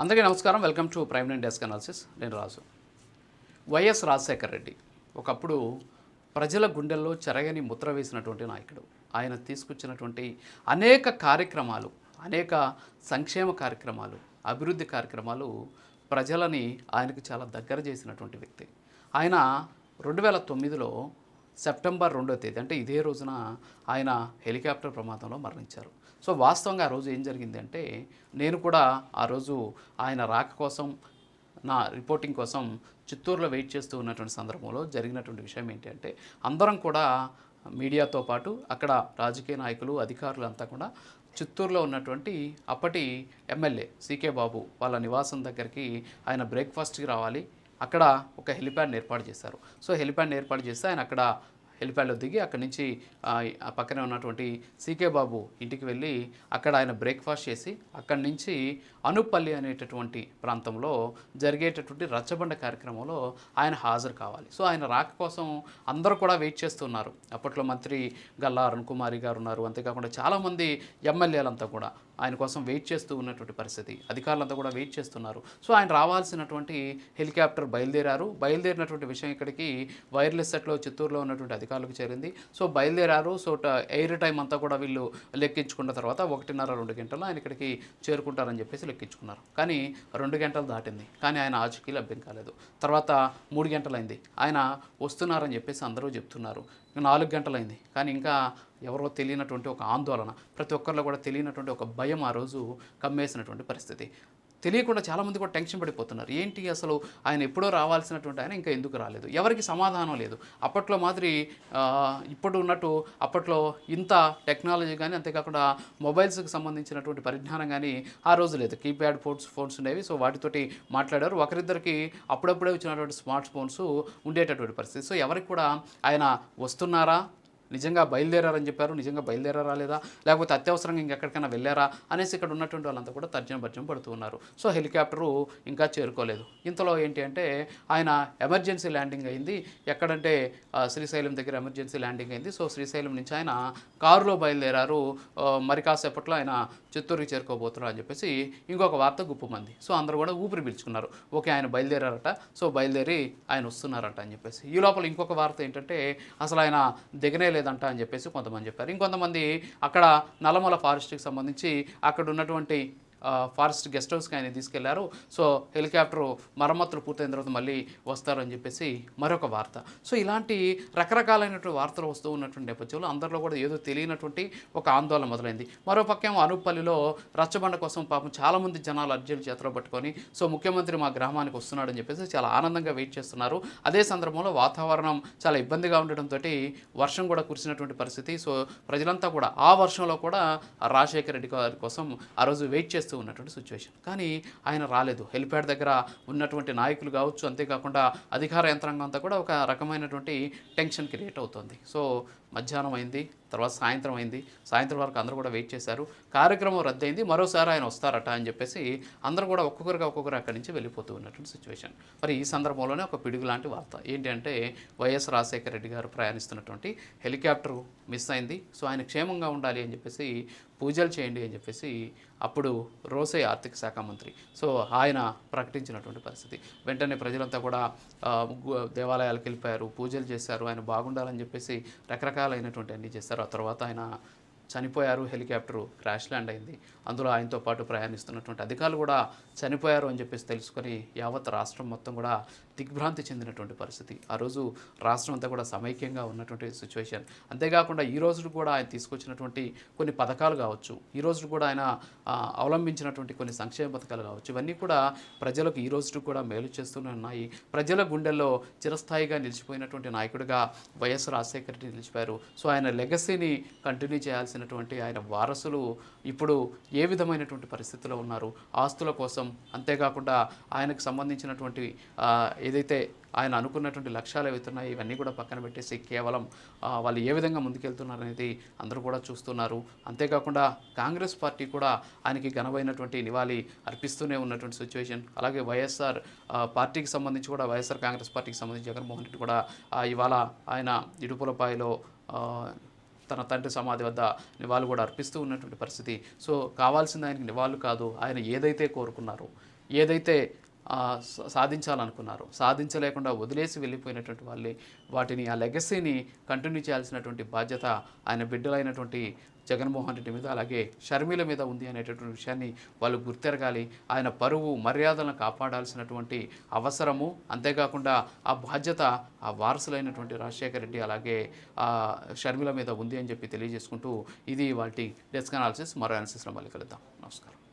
అందరికీ నమస్కారం. Welcome to prime nine desk analysis. నేను రాజు. వైఎస్ రాజశేఖర్ రెడ్డి ఒకప్పుడు ప్రజల గుండెల్లో చెరగని ముద్ర వేసినటువంటి నాయకుడు. ఆయన తీసుకొచ్చినటువంటి అనేక కార్యక్రమాలు అనేక సంక్షేమ కార్యక్రమాలు అభివృద్ధి కార్యక్రమాలు ప్రజలని ఆయనకు చాలా దగ్గర చేసినటువంటి వ్యక్తి. ఆయన రెండు వేల తొమ్మిదిలో సెప్టెంబర్ రెండో తేదీ అంటే ఇదే రోజున ఆయన హెలికాప్టర్ ప్రమాదంలో మరణించారు. సో వాస్తవంగా ఆ రోజు ఏం జరిగిందంటే నేను కూడా ఆ రోజు ఆయన రాక కోసం నా రిపోర్టింగ్ కోసం చిత్తూరులో వెయిట్ చేస్తూ ఉన్నటువంటి సందర్భంలో జరిగినటువంటి విషయం ఏంటంటే అందరం కూడా మీడియాతో పాటు అక్కడ రాజకీయ నాయకులు అధికారులు అంతా కూడా చిత్తూరులో ఉన్నటువంటి అప్పటి ఎమ్మెల్యే సీకే బాబు వాళ్ళ నివాసం దగ్గరికి ఆయన బ్రేక్ఫాస్ట్కి రావాలి. అక్కడ ఒక హెలిప్యాడ్ని ఏర్పాటు చేశారు. సో హెలిప్యాడ్ని ఏర్పాటు చేస్తే ఆయన అక్కడ హెలిప్యాడ్లో దిగి అక్కడి నుంచి ఆ, పక్కనే ఉన్నటువంటి సీకే బాబు ఇంటికి వెళ్ళి అక్కడ ఆయన బ్రేక్ఫాస్ట్ చేసి అక్కడి నుంచి అనుపల్లి అనేటటువంటి ప్రాంతంలో జరిగేటటువంటి రచ్చబండ కార్యక్రమంలో ఆయన హాజరు కావాలి. సో ఆయన రాక కోసం అందరూ కూడా వెయిట్ చేస్తున్నారు. అప్పట్లో మంత్రి గల్లా అరుణ్ కుమారి గారు ఉన్నారు. అంతేకాకుండా చాలామంది ఎమ్మెల్యేలంతా కూడా ఆయన కోసం వెయిట్ చేస్తూ ఉన్నటువంటి పరిస్థితి. అధికారులంతా కూడా వెయిట్ చేస్తున్నారు. సో ఆయన రావాల్సినటువంటి హెలికాప్టర్ బయలుదేరారు. బయలుదేరినటువంటి విషయం ఇక్కడికి వైర్లెస్ సెట్లో చిత్తూరులో ఉన్నటువంటి అధికారులకు చేరింది. సో బయలుదేరారు. సో ఎయిర్ టైం అంతా కూడా వీళ్ళు లెక్కించుకున్న తర్వాత ఒకటిన్నర రెండు గంటలు ఆయన ఇక్కడికి చేరుకుంటారని చెప్పేసి లెక్కించుకున్నారు. కానీ రెండు గంటలు దాటింది. కానీ ఆయన ఆచూకీ లభ్యం కాలేదు. తర్వాత మూడు గంటలైంది. ఆయన వస్తున్నారని చెప్పేసి అందరూ చెప్తున్నారు. నాలుగు గంటలైంది. కానీ ఇంకా ఎవరో తెలియనటువంటి ఒక ఆందోళన ప్రతి ఒక్కరిలో కూడా తెలియనటువంటి ఒక భయం ఆ రోజు కమ్మేసినటువంటి పరిస్థితి. తెలియకుండా చాలామంది కూడా టెన్షన్ పడిపోతున్నారు. ఏంటి అసలు ఆయన ఎప్పుడో రావాల్సినటువంటి ఆయన ఇంకా ఎందుకు రాలేదు? ఎవరికి సమాధానం లేదు. అప్పట్లో మాదిరి ఇప్పుడు ఉన్నట్టు అప్పట్లో ఇంత టెక్నాలజీ కానీ అంతేకాకుండా మొబైల్స్కి సంబంధించినటువంటి పరిజ్ఞానం కానీ ఆ రోజు లేదు. కీప్యాడ్ ఫోన్స్ ఫోన్స్ ఉండేవి. సో వాటితోటి మాట్లాడారు. ఒకరిద్దరికి అప్పుడప్పుడే వచ్చినటువంటి స్మార్ట్ ఫోన్స్ ఉండేటటువంటి పరిస్థితి. సో ఎవరికి కూడా ఆయన వస్తున్నారా? నిజంగా బయలుదేరారని చెప్పారు నిజంగా బయలుదేరారా లేదా లేకపోతే అత్యవసరంగా ఇంకెక్కడికైనా వెళ్ళారా అనేసి ఇక్కడ ఉన్నటువంటి వాళ్ళంతా కూడా తర్జన భర్జన పడుతూ ఉన్నారు. సో హెలికాప్టరు ఇంకా చేరుకోలేదు. ఇంతలో ఏంటి అంటే ఆయన ఎమర్జెన్సీ ల్యాండింగ్ అయింది. ఎక్కడంటే శ్రీశైలం దగ్గర ఎమర్జెన్సీ ల్యాండింగ్ అయింది. సో శ్రీశైలం నుంచి ఆయన కారులో బయలుదేరారు. మరి కాసేపట్లో ఆయన చిత్తూరుకి చేరుకోబోతున్నారు అని చెప్పేసి ఇంకొక వార్త గుప్పమంది. సో అందరూ కూడా ఊపిరి పీల్చుకున్నారు. ఓకే ఆయన బయలుదేరారట. సో బయలుదేరి ఆయన వస్తున్నారట అని చెప్పేసి. ఈ లోపల ఇంకొక వార్త ఏంటంటే అసలు ఆయన దిగనే లేదంట అని చెప్పేసి కొంతమంది చెప్పారు. ఇంకొంతమంది అక్కడ నల్లమల ఫారెస్ట్కి సంబంధించి అక్కడ ఉన్నటువంటి ఫారెస్ట్ గెస్ట్ హౌస్కి ఆయన తీసుకెళ్ళారు. సో హెలికాప్టర్ మరమ్మతులు పూర్తయిన తర్వాత మళ్ళీ వస్తారని చెప్పేసి మరొక వార్త. సో ఇలాంటి రకరకాలైనటువంటి వార్తలు వస్తూ ఉన్నటువంటి నేపథ్యంలో అందరిలో కూడా ఏదో తెలియనటువంటి ఒక ఆందోళన మొదలైంది. మరోపక్కేమో అనుపల్లిలో రచ్చబండ కోసం పాపం చాలామంది జనాలు అర్జీలు చేతిలో పట్టుకొని సో ముఖ్యమంత్రి మా గ్రామానికి వస్తున్నాడని చెప్పేసి చాలా ఆనందంగా వెయిట్ చేస్తున్నారు. అదే సందర్భంలో వాతావరణం చాలా ఇబ్బందిగా ఉండటంతో వర్షం కూడా కురిసినటువంటి పరిస్థితి. సో ప్రజలంతా కూడా ఆ వర్షంలో కూడా రాజశేఖర రెడ్డి గారి కోసం ఆ రోజు వెయిట్ చేస్తూ ఉన్నటువంటి సిచ్యువేషన్ కానీ ఆయన రాలేదు. హెలిప్యాడ్ దగ్గర ఉన్నటువంటి నాయకులు కావచ్చు అంతేకాకుండా అధికార యంత్రాంగం అంతా కూడా ఒక రకమైనటువంటి టెన్షన్ క్రియేట్ అవుతుంది. సో మధ్యాహ్నం అయింది తర్వాత సాయంత్రం అయింది. సాయంత్రం వరకు అందరూ కూడా వెయిట్ చేశారు. కార్యక్రమం రద్దయింది మరోసారి ఆయన వస్తారట అని చెప్పేసి అందరూ కూడా ఒక్కొక్కరుగా ఒక్కొక్కరు అక్కడి నుంచి వెళ్ళిపోతూ ఉన్నటువంటి సిచ్యువేషన్ మరి ఈ సందర్భంలోనే ఒక పిడుగు లాంటి వార్త. ఏంటంటే వైఎస్ రాజశేఖర రెడ్డి గారు ప్రయాణిస్తున్నటువంటి హెలికాప్టర్ మిస్ అయింది. సో ఆయన క్షేమంగా ఉండాలి అని చెప్పేసి పూజలు చేయండి అని చెప్పేసి అప్పుడు రోసే ఆర్థిక శాఖ మంత్రి. సో ఆయన ప్రకటించినటువంటి పరిస్థితి. వెంటనే ప్రజలంతా కూడా దేవాలయాలకు వెళ్ళిపోయారు పూజలు చేశారు ఆయన బాగుండాలని చెప్పేసి రకరకాల రకరకాలైనటువంటి అన్నీ చేస్తారు ఆ తర్వాత ఆయన చనిపోయారు హెలికాప్టర్ క్రాష్ ల్యాండ్ అయింది. అందులో ఆయనతో పాటు ప్రయాణిస్తున్నటువంటి అధికారులు కూడా చనిపోయారు అని చెప్పేసి తెలుసుకొని యావత్ రాష్ట్రం మొత్తం కూడా దిగ్భ్రాంతి చెందినటువంటి పరిస్థితి. ఆ రోజు రాష్ట్రం అంతా కూడా సమైక్యంగా ఉన్నటువంటి సిచ్యువేషన్ అంతేకాకుండా ఈ రోజు కూడా ఆయన తీసుకొచ్చినటువంటి కొన్ని పథకాలు కావచ్చు ఈ రోజు కూడా ఆయన అవలంబించినటువంటి కొన్ని సంక్షేమ పథకాలు కావచ్చు ఇవన్నీ కూడా ప్రజలకు ఈ రోజు కూడా మేలు చేస్తూనే ఉన్నాయి. ప్రజల గుండెల్లో చిరస్థాయిగా నిలిచిపోయినటువంటి నాయకుడిగా వైఎస్ రాజశేఖర రెడ్డి నిలిచిపోయారు. సో ఆయన లెగసీని కంటిన్యూ చేయాల్సిన చేసినటువంటి ఆయన వారసులు ఇప్పుడు ఏ విధమైనటువంటి పరిస్థితిలో ఉన్నారు? ఆస్తుల కోసం అంతేకాకుండా ఆయనకు సంబంధించినటువంటి ఏదైతే ఆయన అనుకున్నటువంటి లక్ష్యాలు ఏవైతున్నాయి ఇవన్నీ కూడా పక్కన పెట్టేసి కేవలం వాళ్ళు ఏ విధంగా ముందుకెళ్తున్నారు అనేది అందరూ కూడా చూస్తున్నారు. అంతేకాకుండా కాంగ్రెస్ పార్టీ కూడా ఆయనకి ఘనమైనటువంటి నివాళి అర్పిస్తూనే ఉన్నటువంటి సిచ్యువేషన్ అలాగే వైఎస్ఆర్ పార్టీకి సంబంధించి కూడా వైఎస్ఆర్ కాంగ్రెస్ పార్టీకి సంబంధించి జగన్మోహన్ రెడ్డి కూడా ఇవాళ ఆయన ఇడుపులపాయలో తన తండ్రి సమాధి వద్ద నివాళులు కూడా అర్పిస్తూ ఉన్నటువంటి పరిస్థితి. సో కావాల్సింది ఆయనకి నివాళులు కాదు ఆయన ఏదైతే కోరుకున్నారో ఏదైతే సాధించాలనుకున్నారు. సాధించలేకుండా వదిలేసి వెళ్ళిపోయినటువంటి వాళ్ళే. వాటిని ఆ లెగసీని కంటిన్యూ చేయాల్సినటువంటి బాధ్యత ఆయన బిడ్డలైనటువంటి జగన్మోహన్ రెడ్డి మీద అలాగే షర్మిల మీద ఉంది అనేటటువంటి విషయాన్ని వాళ్ళు గుర్తెరగాలి. ఆయన పరువు మర్యాదలను కాపాడాల్సినటువంటి అవసరము అంతేకాకుండా ఆ బాధ్యత ఆ వారసులైనటువంటి రాజశేఖర రెడ్డి అలాగే షర్మిల మీద ఉంది అని చెప్పి తెలియజేసుకుంటూ ఇది వాటి డెస్క్ అనాలిసిస్. మరో అనాలిసిస్లో మళ్ళీ కలుద్దాం. నమస్కారం.